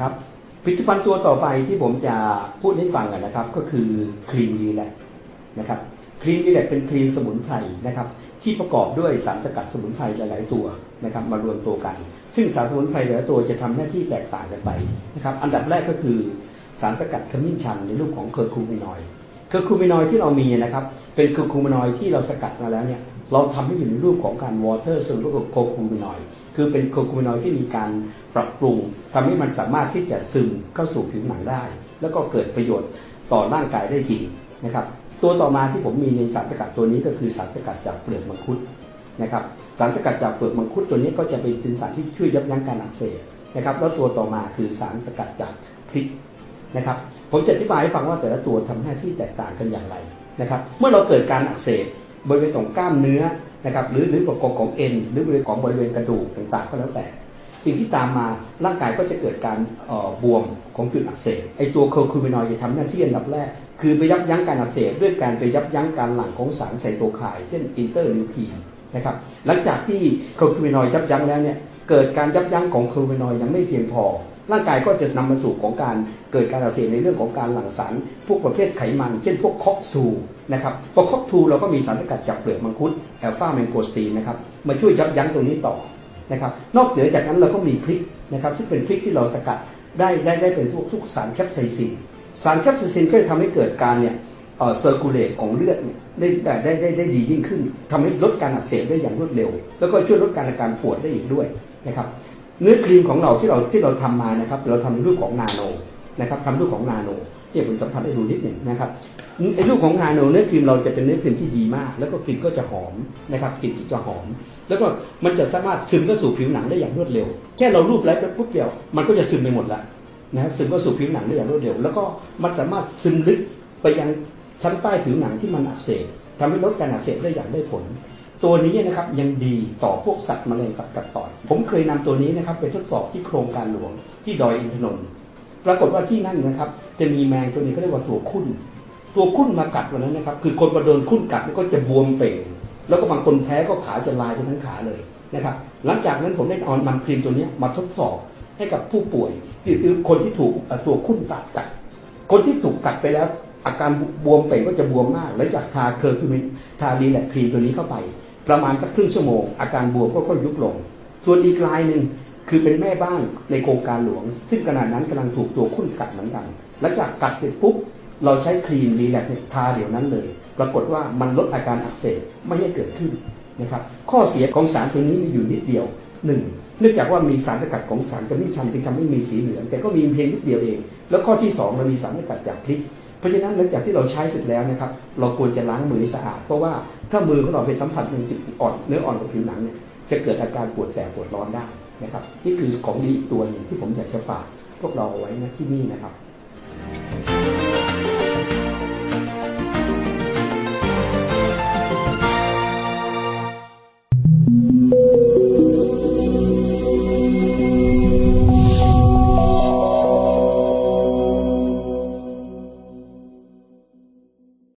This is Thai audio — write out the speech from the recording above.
ครับผลิตภัณฑ์ตัวต่อไปที่ผมจะพูดให้ฟังกันนะครับ ก็คือครีมรีแลกนะครับครีมรีแลกเป็นครีมสมุนไพรนะครับ ที่ประกอบด้วยสารสกัดสมุนไพรหลาย ๆ ตัวนะครับมารวมตัวกัน ซึ่งสารสมุนไพรแต่ละตัวจะทำหน้าที่แตกต่างกันไปนะครับอันดับแรกก็คือสารสกัดขมิ้นชันในรูปของเคอร์คูมินอยด์เคอร์คูมินอยด์ที่เรามีนะครับเป็นเคอร์คูมินอยด์ที่เราสกัดมาแล้วเนี่ย เราทำให้อยู่ในรูปของการวอเตอร์ซึ่งรูปของโคคูมินอยด์คือเป็นโคคูมินอยด์ที่มีการปรับปรุงทำให้มันสามารถที่จะซึมเข้าสู่ผิวหนังได้ แล้วก็เกิดประโยชน์ต่อร่างกายได้จริงนะครับตัวต่อมาที่ผมมีในสารสกัดตัวนี้ก็คือสารสกัดจากเปลือกมังคุดนะครับสารสกัดจากเปลือกมังคุดตัวนี้ก็จะเป็นสารที่ช่วยยับยั้งการอักเสบนะครับแล้วตัวต่อมาคือสารสกัดจากพริกนะครับผมจะอธิบายให้ฟังว่าแต่ละตัวทำหน้าที่แตกต่างกันอย่างไรนะครับเมื่อเราเกิดการอักเสบ บริเวณของกล้ามเนื้อนะครับหรือหรือประกอบของเอ็นหรือบริเวณของบริเวณกระดูกต่างๆ ก็แล้วแต่ สิ่งที่ตามมาร่างกายก็จะเกิดการบวมของจุดอักเสบไอตัวโคคูมินอยด์จะทำหน้าที่อันดับแรก คือไปยับยั้งการอักเสบด้วยการไปยับยั้งการหลั่งของสารไซโตไคน์เช่นอินเตอร์ลิวคีนนะครับหลังจากที่โคคูมินอยด์ยับยั้งแล้วเนี่ยเกิดการยับยั้งของโคคูมินอยด์ยังไม่เพียงพอ ร่างกายก็จะนำมาสู่ของการเกิดการอักเสบในเรื่องของการหลั่งสารพวกประเภทไขมัน เช่นพวกคอกซูนะครับพอคอกทูเราก็มีสารสกัดจากเปลือกมังคุดแอลฟาแมงโกสตีนนะครับมาช่วยยับยั้งตรงนี้ต่อนะครับนอกเหนือจากนั้นเราก็มีพริกนะครับซึ่งเป็นพริกที่เราสกัดได้ได้ได้เป็นพวกทุกสารแคปไซซินสารแคปไซซินก็จะทำให้เกิดการเนี่ยเอ่อเซอร์คูลเลตของเลือดเนี่ยได้ได้ได้ได้ได้ดียิ่งขึ้นทำให้ลดการอักเสบได้อย่างรวดเร็ว แล้วก็ช่วยลดการอาการปวดได้อีกด้วยนะครับ เนื้อครีมของเราที่เราที่เราทำมานะครับ เราทำในรูปของนาโนนะครับทำรูปของนาโนเนี่ยผมสัมผัสได้ดูนิดหนึ่งนะครับไอ้รูปของนาโนเนื้อครีมเราจะเป็นเนื้อครีมที่ดีมาก แล้วก็กลิ่นก็จะหอมนะครับกลิ่นจะหอม แล้วก็มันจะสามารถซึมเข้าสู่ผิวหนังได้อย่างรวดเร็ว แค่เรารูปแล้วไปปุ๊บเดียว มันก็จะซึมไปหมดละนะซึมเข้าสู่ผิวหนังได้อย่างรวดเร็ว แล้วก็มันสามารถซึมลึกไปยังชั้นใต้ผิวหนังที่มันอักเสบทำให้ลดการอักเสบได้อย่างได้ผล ตัวนี้นะครับยังดีต่อพวกสัตว์แมลงสัตว์กัดต่อย ผมเคยนำตัวนี้นะครับไปทดสอบที่โครงการหลวงที่ดอยอินทนนท์ปรากฏว่าที่นั่นนะครับ จะมีแมงตัวนี้เขาเรียกว่าตัวคุ้น ตัวคุ้นมากัดวันนั้นนะครับ คือคนมาโดนคุ้นกัดแล้วก็จะบวมเป่ง แล้วก็บางคนแพ้ก็ขาจะลายไปทั้งขาเลยนะครับ หลังจากนั้นผมได้เอานำครีมตัวนี้มาทดสอบให้กับผู้ป่วยหรือคนที่ถูกตัวคุ้นตัดกัด คนที่ถูกกัดไปแล้วอาการบวมเป่งก็จะบวมมากหลังจากทาเคอร์คิมินทารีแลกครีมตัวนี้เข้าไป ประมาณสักครึ่งชั่วโมง อาการบวมก็ค่อยยุบลง ส่วนอีกรายหนึ่งคือเป็นแม่บ้านในโครงการหลวง ซึ่งขณะนั้นกำลังถูกตัวคุ้นกัดเหมือนกันหลังจากกัดเสร็จปุ๊บเราใช้ครีมรีแลกทาเดี๋ยวนั้นเลย ปรากฏว่ามันลดอาการอักเสบไม่ให้เกิดขึ้นนะครับข้อเสียของสารตัวนี้มีอยู่นิดเดียวหนึ่งเนื่องจากว่ามีสารสกัดของสารกระมิ้นชันจึงทำให้มีสีเหลืองแต่ก็มีเพียงนิดเดียวเอง แล้วข้อที่สองเรามีสารสกัดจากพริก ราะฉะนั้นหลังจากที่เราใช้เสร็จแล้วนะครับ เราควรจะล้างมือให้สะอาด เพราะว่าถ้ามือของเราไปสัมผัสยังจุดอ่อนเนื้ออ่อนของผิวหนังเนี่ยจะเกิดอาการปวดแสบปวดร้อนได้นะครับ นี่คือของดีอีกตัวหนึ่งที่ผมอยากจะฝากพวกเราเอาไว้นะที่นี่นะครับ